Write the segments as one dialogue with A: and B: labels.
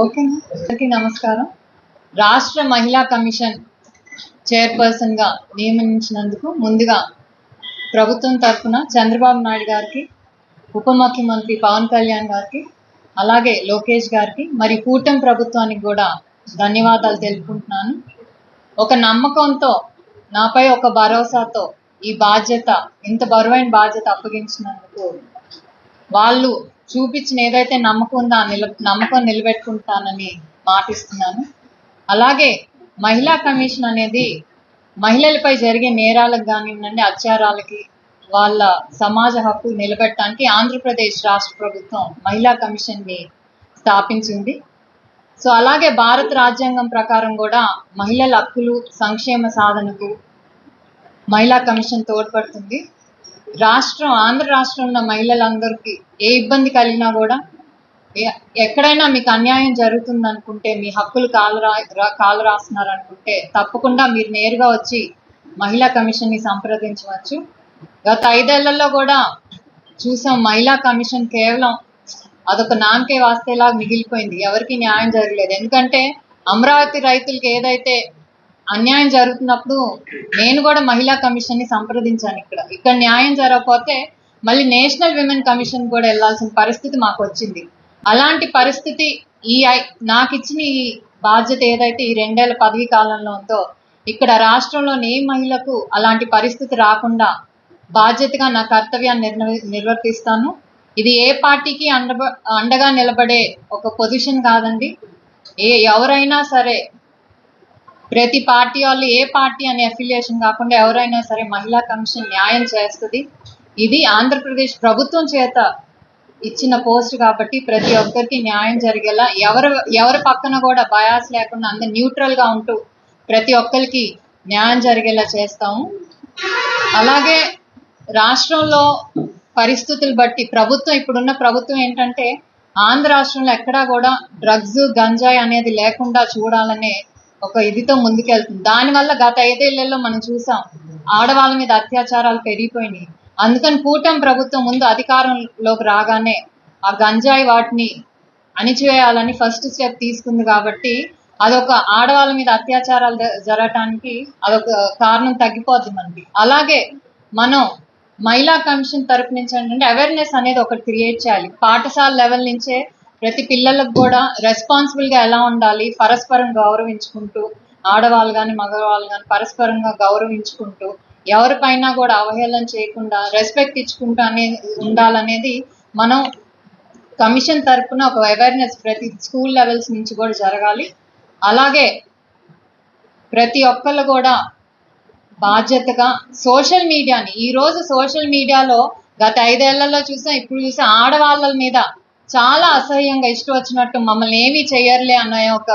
A: Okay అందరికీ నమస్కారం. రాష్ట్ర మహిళా కమిషన్ చైర్పర్సన్గా నియమించినందుకు ముందుగా ప్రభుత్వం తరఫున చంద్రబాబు నాయుడు గారికి ఉప ముఖ్యమంత్రి పవన్ కళ్యాణ్ గారికి అలాగే లోకేష్ గారికి మరి కూటమి ప్రభుత్వానికి కూడా ధన్యవాదాలు తెలుపుకుంటున్నాను. ఒక నమ్మకంతో నాపై ఒక భరోసాతో ఈ బాధ్యత ఇంత బరువైన బాధ్యత అప్పగించినందుకు వాళ్ళు చూపించిన ఏదైతే నమ్మకం ఉందో ఆ నిల నమ్మకం నిలబెట్టుకుంటానని మాటిస్తున్నాను. అలాగే మహిళా కమిషన్ అనేది మహిళలపై జరిగే నేరాలకు కానివ్వండి అత్యాచారాలకి వాళ్ళ సమాజ హక్కు నిలబెట్టడానికి ఆంధ్రప్రదేశ్ రాష్ట్ర ప్రభుత్వం మహిళా కమిషన్ని స్థాపించింది. సో అలాగే భారత రాజ్యాంగం ప్రకారం కూడా మహిళల హక్కులు సంక్షేమ సాధనకు మహిళా కమిషన్ తోడ్పడుతుంది. రాష్ట్రం ఆంధ్ర రాష్ట్రంలో ఉన్న మహిళలందరికీ ఏ ఇబ్బంది కలిగినా కూడా ఎక్కడైనా మీకు అన్యాయం జరుగుతుంది అనుకుంటే మీ హక్కులు కాలు రా కాలు రాస్తున్నారు అనుకుంటే తప్పకుండా మీరు నేరుగా వచ్చి మహిళా కమిషన్ని సంప్రదించవచ్చు. గత ఐదేళ్ళలో కూడా చూసాం మహిళా కమిషన్ కేవలం అదొక నామకే వాస్తేలాగా మిగిలిపోయింది. ఎవరికి న్యాయం జరగలేదు. ఎందుకంటే అమరావతి రైతులకి ఏదైతే అన్యాయం జరుగుతున్నప్పుడు నేను కూడా మహిళా కమిషన్ని సంప్రదించాను ఇక్కడ. ఇక్కడ న్యాయం జరగకపోతే మళ్ళీ నేషనల్ విమెన్ కమిషన్ కూడా వెళ్ళాల్సిన పరిస్థితి మాకు వచ్చింది. అలాంటి పరిస్థితి ఈ ఐ- నాకు ఇచ్చిన ఈ బాధ్యత ఏదైతే ఈ రెండేళ్ళ పదవీ కాలంలో ఉందో ఇక్కడ రాష్ట్రంలోని ఏ మహిళకు అలాంటి పరిస్థితి రాకుండా బాధ్యతగా నా కర్తవ్యాన్ని నిర్వ- నిర్వర్తిస్తాను. ఇది ఏ పార్టీకి అండ అండగా నిలబడే ఒక పొజిషన్ కాదండి. ఏ ఎవరైనా సరే ప్రతి పార్టీ వాళ్ళు ఏ పార్టీ అనే అఫిలియేషన్ కాకుండా ఎవరైనా సరే మహిళా కమిషన్ న్యాయం చేస్తుంది. ఇది ఆంధ్రప్రదేశ్ ప్రభుత్వం చేత ఇచ్చిన పోస్ట్ కాబట్టి ప్రతి ఒక్కరికి న్యాయం జరిగేలా ఎవరు ఎవరి పక్కన కూడా బయాస్ లేకుండా అందరు న్యూట్రల్గా ఉంటూ ప్రతి ఒక్కరికి న్యాయం జరిగేలా చేస్తాము. అలాగే రాష్ట్రంలో పరిస్థితులు బట్టి ప్రభుత్వం ఇప్పుడున్న ప్రభుత్వం ఏంటంటే ఆంధ్ర రాష్ట్రంలో ఎక్కడా కూడా డ్రగ్స్ గంజాయి అనేది లేకుండా చూడాలనే ఒక ఇదితో ముందుకెళ్తుంది. దానివల్ల గత ఐదేళ్ళలో మనం చూసాం ఆడవాళ్ళ మీద అత్యాచారాలు పెరిగిపోయినాయి. అందుకని కూటమి ప్రభుత్వం ముందు అధికారంలోకి రాగానే ఆ గంజాయి వాటిని అణిచివేయాలని ఫస్ట్ స్టెప్ తీసుకుంది కాబట్టి అదొక ఆడవాళ్ళ మీద అత్యాచారాలు జ- జరగటానికి అదొక కారణం తగ్గిపోద్ది మనకి. అలాగే మనం మహిళా కమిషన్ తరపు నుంచి ఏంటంటే అవేర్నెస్ అనేది ఒకటి క్రియేట్ చేయాలి. పాఠశాల లెవెల్ నుంచే ప్రతి పిల్లలకు కూడా రెస్పాన్సిబుల్గా ఎలా ఉండాలి పరస్పరం గౌరవించుకుంటూ ఆడవాళ్ళు కానీ మగవాళ్ళు కానీ పరస్పరంగా గౌరవించుకుంటూ ఎవరిపైనా కూడా అవహేళన చేయకుండా రెస్పెక్ట్ ఇచ్చుకుంటూ అనేది ఉండాలనేది మనం కమిషన్ తరఫున ఒక అవేర్నెస్ ప్రతి స్కూల్ లెవెల్స్ నుంచి కూడా జరగాలి. అలాగే ప్రతి ఒక్కళ్ళు కూడా బాధ్యతగా సోషల్ మీడియాని ఈరోజు సోషల్ మీడియాలో గత ఐదేళ్ళలో చూసాం ఇప్పుడు చూసాం ఆడవాళ్ళ మీద చాలా అసహ్యంగా ఇష్టం వచ్చినట్టు మమ్మల్ని ఏమీ చేయర్లే అనే ఒక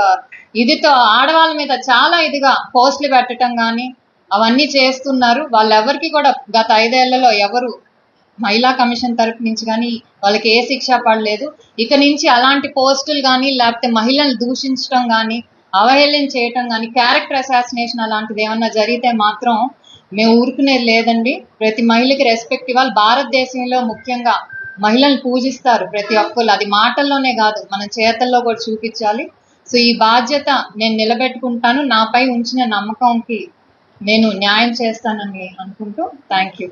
A: ఇదితో ఆడవాళ్ళ మీద చాలా ఇదిగా పోస్టులు పెట్టడం కానీ అవన్నీ చేస్తున్నారు. వాళ్ళెవరికి కూడా గత ఐదేళ్ళలో ఎవరు మహిళా కమిషన్ తరపు నుంచి కానీ వాళ్ళకి ఏ శిక్ష పడలేదు. ఇక నుంచి అలాంటి పోస్టులు కానీ లేకపోతే మహిళలను దూషించడం కానీ అవహేళన చేయటం కానీ క్యారెక్టర్ అసాసినేషన్ అలాంటిది ఏమన్నా జరిగితే మాత్రం మేము ఊరుకునేది లేదండి. ప్రతి మహిళకి రెస్పెక్ట్ ఇవ్వాలి. భారతదేశంలో ముఖ్యంగా మహిళలు పూజిస్తారు ప్రతి ఒక్కరు అది మాటల్లోనే కాదు మన చేతల్లో కూడా చూపించాలి. సో ఈ బాధ్యత నేను నిలబెట్టుకుంటాను నాపై ఉంచిన నమ్మకంకి నేను న్యాయం చేస్తానని అనుకుంటూ థ్యాంక్ యూ.